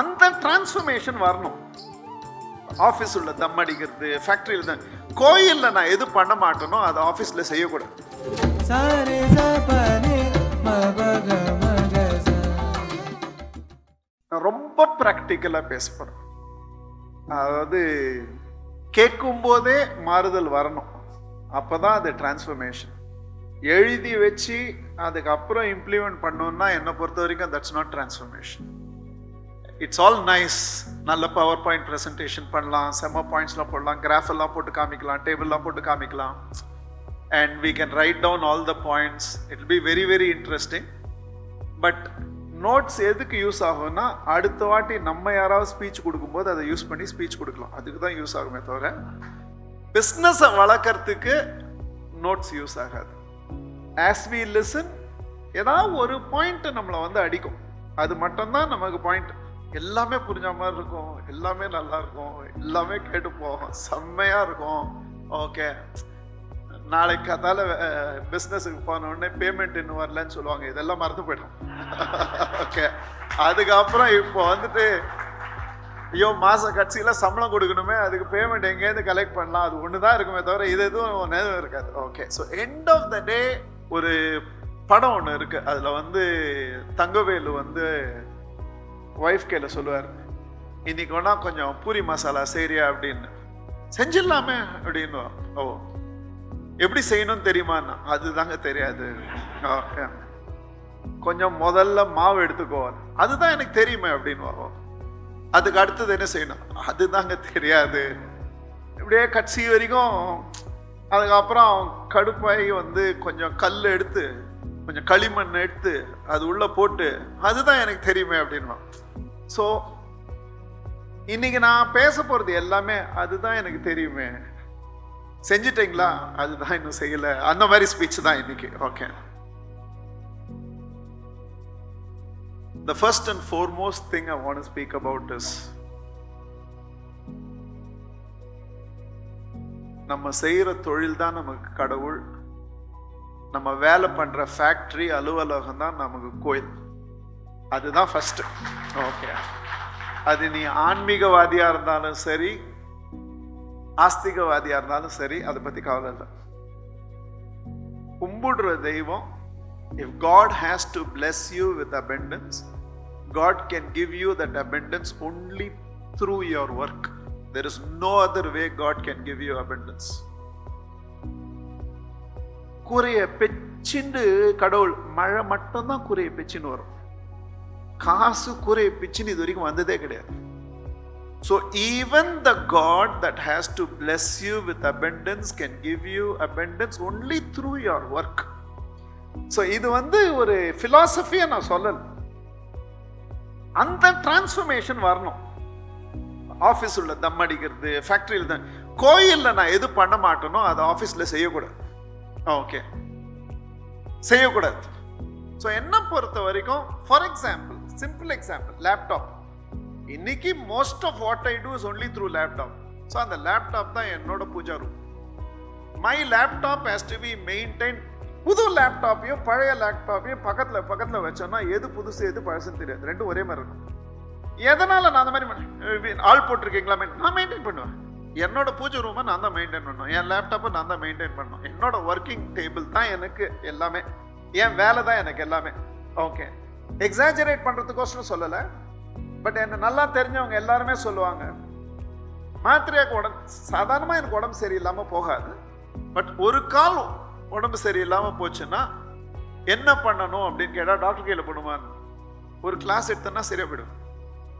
அந்த டிரான்ஸ்ஃபர்மேஷன் வரணும். ஆஃபீஸ் உள்ள தம் அடிக்கிறது ஃபேக்ட்ரியில் தான் கோயிலில் நான் எது பண்ண மாட்டேனோ அதை ஆஃபீஸில் செய்யக்கூடாது. நான் ரொம்ப ப்ராக்டிக்கலாக பேச போகிறேன் அதாவது கேட்கும் போதே மாறுதல் வரணும். அப்போ தான் அது டிரான்ஸ்ஃபர்மேஷன் எழுதி வச்சு அதுக்கப்புறம் இம்ப்ளிமெண்ட் பண்ணோம்னா என்னை பொறுத்த வரைக்கும் that's not transformation it's all nice நல்ல பவர் பாயிண்ட் ப்ரெசன்டேஷன் பண்ணலாம் செம்ம பாயிண்ட்ஸ்லாம் போடலாம் கிராஃப் எல்லாம் போட்டு காமிக்கலாம் டேபிள்லாம் போட்டு காமிக்கலாம். And we can write down all the points it be very very interesting but notes எதுக்கு யூஸ் ஆகும்னா அடுத்த வாட்டி நம்ம யாராவது ஸ்பீச் கொடுக்கும்போது அதை யூஸ் பண்ணி ஸ்பீச் கொடுக்கலாம். அதுக்கு தான் யூஸ் ஆகுமே தவிர பிஸ்னஸை வளர்க்கறதுக்கு நோட்ஸ் யூஸ் ஆகாது. ஆஸ் வி லிசன் ஏதாவது ஒரு பாயிண்ட்டு நம்மளை வந்து அடிக்கும். அது மட்டும்தான் நமக்கு பாயிண்ட் எல்லாமே புரிஞ்ச மாதிரி இருக்கும். எல்லாமே நல்லா இருக்கும். எல்லாமே கேட்டுப்போம். செம்மையாக இருக்கும். ஓகே நாளைக்கு கதால பிஸ்னஸுக்கு போன உடனே பேமெண்ட் இன்னும் வரலன்னு சொல்லுவாங்க. இதெல்லாம் மறந்து போயிடும். ஓகே அதுக்கப்புறம் இப்போ வந்துட்டு ஐயோ மாத கட்சியில் சம்பளம் கொடுக்கணுமே. அதுக்கு பேமெண்ட் எங்கேருந்து கலெக்ட் பண்ணலாம். அது ஒன்று தான் இருக்குமே தவிர இது எதுவும் நேரம் இருக்காது. Okay so end of the day ஒரு படம் ஒன்று இருக்குது அதில் வந்து தங்கவேலு வந்து ஒய்ஃப் கையில் சொல்லுவார் இன்னைக்கு வேணா கொஞ்சம் பூரி மசாலா செய்கிறியா அப்படின்னு. செஞ்சிடலாமே அப்படின்னு. ஓ எப்படி செய்யணும்னு தெரியுமான்னா அதுதாங்க தெரியாது. ஓகே. கொஞ்சம் முதல்ல மாவு எடுத்துக்கோ. அதுதான் எனக்கு தெரியுமே அப்படின்னு. அதுக்கு அடுத்தது என்ன செய்யணும்? அதுதாங்க தெரியாது. இப்படியே கட்சி வரைக்கும் அதுக்கப்புறம் கடுப்பாகி வந்து கொஞ்சம் கல் எடுத்து கொஞ்சம் களிமண் எடுத்து அது உள்ளே போட்டு அதுதான் எனக்கு தெரியுமே அப்படின்வான் ஸோ இன்னைக்கு நான் பேச போகிறது எல்லாமே அதுதான் எனக்கு தெரியுமே. செஞ்சிட்டீங்களா? அதுதான் இன்னும் செய்யல. அந்த மாதிரி ஸ்பீச் தான் இன்னைக்கு. Okay The first and foremost thing I want to speak about is நம்ம செய்கிற தொழில் தான் நமக்கு கடவுள். நம்ம வேலை பண்ற ஃபேக்டரி அலுவலகம் தான் நமக்கு கோயில் அதுதான் ஃபர்ஸ்ட் ஓகே அது நீ ஆன்மீகவாதியா இருந்தாலும் சரி ஆஸ்திகவாதியா இருந்தாலும் சரி அதை பத்தி கவலை இல்லை கும்பிடுற தெய்வம் if God has to bless you with abundance God can give you that abundance only through your work. There is no other way God can give you abundance. கூரைய பெச்சிண்டு கடவுள் மழை மட்டும்தான் கூரைய பெச்சின்னு வரும். காசு கூரைய பிச்சுன்னு இது வரைக்கும் வந்ததே கிடையாது. So even the God that has to bless you with abundance can give you abundance only through your work so இது வந்து ஒரு ஃபிலாசபியை நான் சொல்லல. அந்த டிரான்ஸ்ஃபர்மேஷன் வரணும். ஆஃபீஸ் உள்ள தம் அடிக்கிறது ஃபேக்ட்ரியில் தான் கோயிலில் நான் எது பண்ண மாட்டேனோ அதை ஆஃபீஸில் செய்யக்கூடாது. ஓகே. செய்யக்கூடாது. ஸோ என்ன பொறுத்த வரைக்கும் for example simple example laptop இன்னைக்கு most of what I do is only through laptop so அந்த லேப்டாப் தான் என்னோட puja room my laptop has to be maintain புது லேப்டாப்பையும் பழைய லேப்டாப்பையும் பக்கத்தில் பக்கத்தில் வச்சோன்னா எது புதுசு எது பழசுன்னு தெரியாது. ரெண்டும் ஒரே மாதிரி இருக்கும். எதனால் நான் அந்த மாதிரி ஆள் போட்டிருக்கீங்களா? நான் மெயின்டைன் பண்ணுவேன். என்னோட பூஜை ரூமை நான் தான் மெயின்டைன் பண்ணும் என் லேப்டாப்பை நான் தான் மெயின்டைன் பண்ணணும். என்னோட ஒர்க்கிங் டேபிள் தான் எனக்கு எல்லாமே. என் வேலை தான் எனக்கு எல்லாமே. ஓகே எக்ஸாஜரேட் பண்ணுறதுக்கோசரம் சொல்லலை. பட் என்னை நல்லா தெரிஞ்சவங்க எல்லாருமே சொல்லுவாங்க. மாத்திரையாக்கு உடம்பு சாதாரணமாக எனக்கு உடம்பு சரியில்லாமல் போகாது. பட் ஒரு கால் உடம்பு சரியில்லாமல் போச்சுன்னா என்ன பண்ணணும் அப்படின்னு கேட்டால் டாக்டர் கையில் பண்ணுவாங்க ஒரு கிளாஸ் எடுத்தோன்னா சரியாக போயிடும்.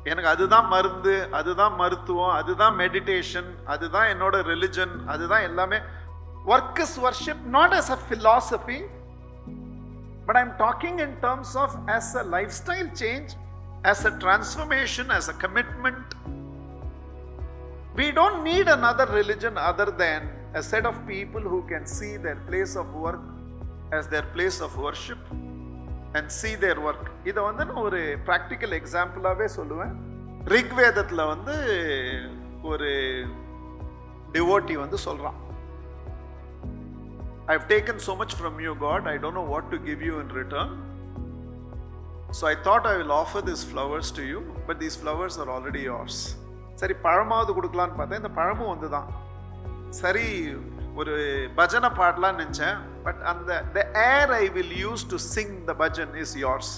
எனக்கு அதுதான் மருந்து அதுதான் மருத்துவம் அதுதான் மெடிடேஷன் அதுதான் என்னோட ரிலிஜன் அதுதான் எல்லாமே work is worship not as a philosophy but i'm talking in terms of as a lifestyle change as a transformation as a commitment we don't need another religion other than a set of people who can see their place of work as their place of worship And see their work இதை வந்து நான் ஒரு practical எக்ஸாம்பிளாகவே சொல்லுவேன். ரிக்வேதத்தில் வந்து ஒரு devotee வந்து சொல்கிறான் I have taken so much from you God I don't know what to give you in return so I thought I will offer this flowers to you but these flowers are already yours. சரி பழமாவது கொடுக்கலான்னு பார்த்தேன். இந்த பழமும் வந்து தான் சரி ஒரு பஜனை பாடலான்னு நினச்சேன். பட் அந்த the air I will use to sing the bhajan is yours.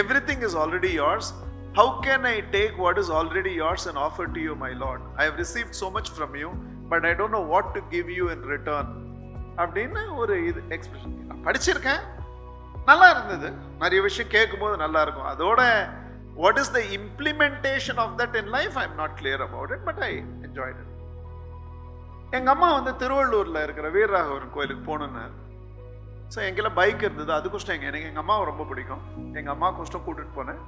Everything is already yours how can I take what is already yours and offer to you my Lord I have receive so much from you but I don't know what to give you in return அப்படின்னு ஒரு இது expression நான் படிச்சிருக்கேன். நல்லா இருந்தது. நிறைய விஷயம் கேட்கும்போது நல்லா இருக்கும். அதோட what is the implementation of that in life I am not clear about it but I enjoyed it எங்க அம்மா வந்து திருவள்ளூர்ல இருக்கிற வீரராகவன் கோயிலுக்கு போகணுன்னு ஸோ எங்கெல்லாம் பைக் இருந்தது. அது கஷ்டம் எங்கள் எனக்கு எங்கள் அம்மாவை ரொம்ப பிடிக்கும். எங்கள் அம்மா கஷ்டம் கூட்டிகிட்டு போனேன்.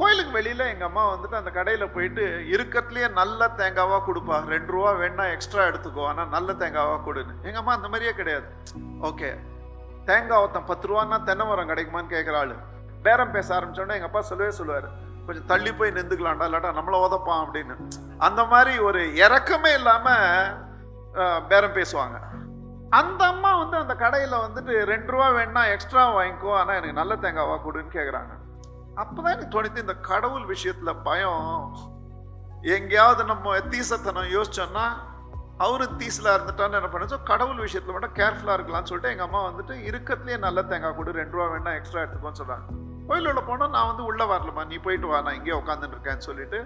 கோயிலுக்கு வெளியில் எங்கள் அம்மா வந்துட்டு அந்த கடையில் போயிட்டு இருக்கிறதுலையே நல்ல தேங்காவாக கொடுப்பா. ரெண்டு ரூபா வேணா எக்ஸ்ட்ரா எடுத்துக்கோ. ஆனால் நல்ல தேங்காவாக கொடுன்னு. எங்கள் அம்மா அந்த மாதிரியே கிடையாது. ஓகே தேங்காய் ஒருத்தன் பத்து ரூபான்னா தென்னை மரம் கிடைக்குமான்னு கேட்குற ஆளு. பேரம் பேச ஆரம்பிச்சோன்னா எங்கள் அப்பா சொல்லவே சொல்லுவார். கொஞ்சம் தள்ளி போய் நின்றுக்கலாம்டா இல்லாட்டா நம்மளை உதப்பான். அப்படின்னு. அந்த மாதிரி ஒரு இறக்கமே இல்லாமல் பேரம் பேசுவாங்க. அந்த அம்மா வந்து அந்த கடையில் வந்துட்டு ரெண்டு ரூபா வேணா எக்ஸ்ட்ரா வாங்கிக்கோ ஆனால் எனக்கு நல்ல தேங்காவா கொடுன்னு கேட்குறாங்க அப்போ தான் எனக்கு தோணித்து இந்த கடவுள் விஷயத்தில் பயம். எங்கேயாவது நம்ம தீசத்தனம் யோசிச்சோம்னா அவரு தீசலாக இருந்துட்டான்னு என்ன பண்ண கடவுள் விஷயத்தில் மட்டும் கேர்ஃபுல்லாக இருக்கலாம்னு சொல்லிட்டு எங்கள் அம்மா வந்துட்டு இருக்கிறதுலயே நல்ல தேங்காய் கொடு ரெண்டு ரூபா வேணா எக்ஸ்ட்ரா எடுத்துக்கோன்னு சொல்கிறாங்க கோயில் உள்ள நான் வந்து உள்ளே வரலம்மா நீ போயிட்டு வா நான் இங்கே உட்காந்துட்டு இருக்கேன்னு சொல்லிட்டு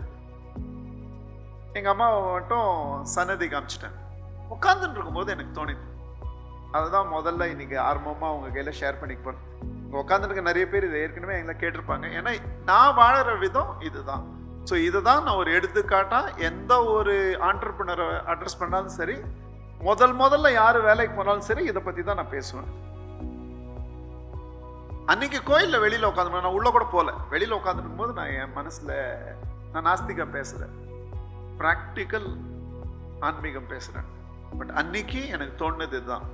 எங்கள் அம்மாவை மட்டும் சன்னதி காமிச்சிட்டேன். உட்காந்துட்டு இருக்கும்போது எனக்கு தோணிது அதுதான் முதல்ல இன்னைக்கு ஆர்வமாக அவங்க கையில் ஷேர் பண்ணிக்க போறேன் உட்காந்துருக்க நிறைய பேர் இதை ஏற்கனவே எங்களை கேட்டிருப்பாங்க. ஏன்னா நான் வாழற விதம் இதுதான். ஸோ இதுதான் நான் ஒரு எடுத்துக்காட்டாக எந்த ஒரு ஆண்டர்பிரினரை அட்ரஸ் பண்ணாலும் சரி முதல் முதல்ல யார் வேலைக்கு போனாலும் சரி இதை பற்றி தான் நான் பேசுவேன். அன்னைக்கு கோயிலில் வெளியில் உட்காந்து நான் உள்ளே கூட போகல வெளியில் உட்காந்துருக்கும் போது நான் என் மனசில் நான் நாஸ்திகம் பேசுகிறேன் ப்ராக்டிக்கல் ஆன்மீகம் பேசுகிறேன் பட் அன்னைக்கு எனக்கு தோணுது இதுதான்.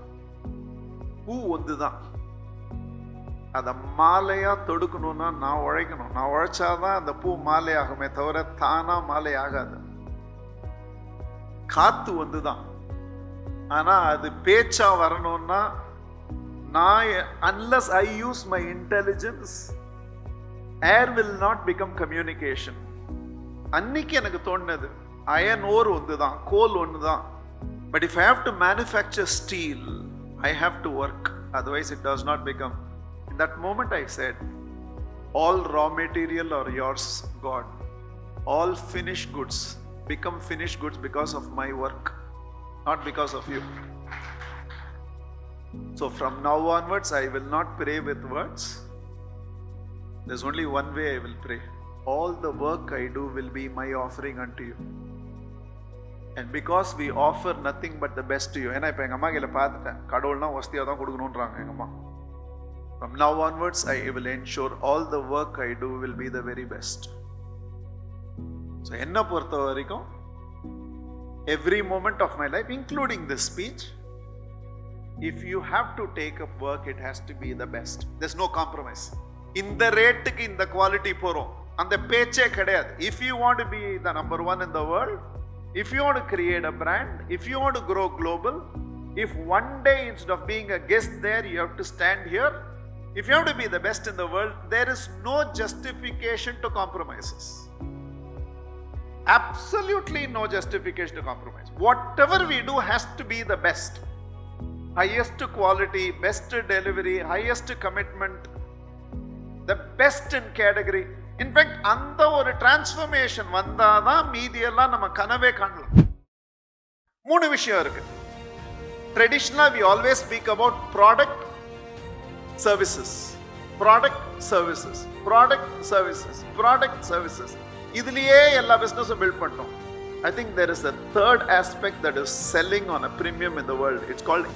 பூ ஒன்று தான் அதை மாலையாக தொடுக்கணும்னா நான் உழைக்கணும். நான் உழைச்சாதான் அந்த பூ மாலையாகுமே தவிர தானாக மாலை ஆகாது. காற்று வந்து தான் ஆனால் அது பேச்சாக வரணும்னா நான் unless I use my intelligence air will not become communication அன்னைக்கு எனக்கு தோணுது அயன் ஓர் ஒன்று தான் கோல் ஒன்று தான் but if have to manufacture steel I have to work, otherwise, it does not become. In that moment, I said, All raw material are yours, God. All finished goods become finished goods because of my work, not because of you. So from now onwards, I will not pray with words. There's only one way I will pray. All the work I do will be my offering unto you. And because we offer nothing but the best you ஏன்னா இப்போ எங்கள் அம்மா கையில் பார்த்துட்டேன் கடவுள்னா வசதியாக தான் கொடுக்கணுன்றாங்க எங்கள் அம்மா from now onwards I will ensure all the work I do will be the very best so என்னை பொறுத்த வரைக்கும் every moment of my life including this speech if you have to take up work it has to be the best this no compromise இந்த ரேட்டுக்கு இந்த quality போகிறோம் அந்த பேச்சே கிடையாது if you want be the number one in the world if you want to create a brand if you want to grow global if one day instead of being a guest there you have to stand here. If you have to be the best in the world there is no justification to compromises. Absolutely no justification to compromise. Whatever we do has to be the best. Highest quality, best delivery, highest commitment, the best in category. In fact அந்த ஒரு transformation வந்தாதான் மீதியெல்லாம் நம்ம கனவே காணலாம். மூணு விஷயம் இருக்கு. ட்ரெடிஷ்னலா we always speak about product services product services product services product services இதுலயே எல்லா பிசினஸும் பில்ட் பண்ணோம் I think there is a third aspect that is selling on a premium in the world it's called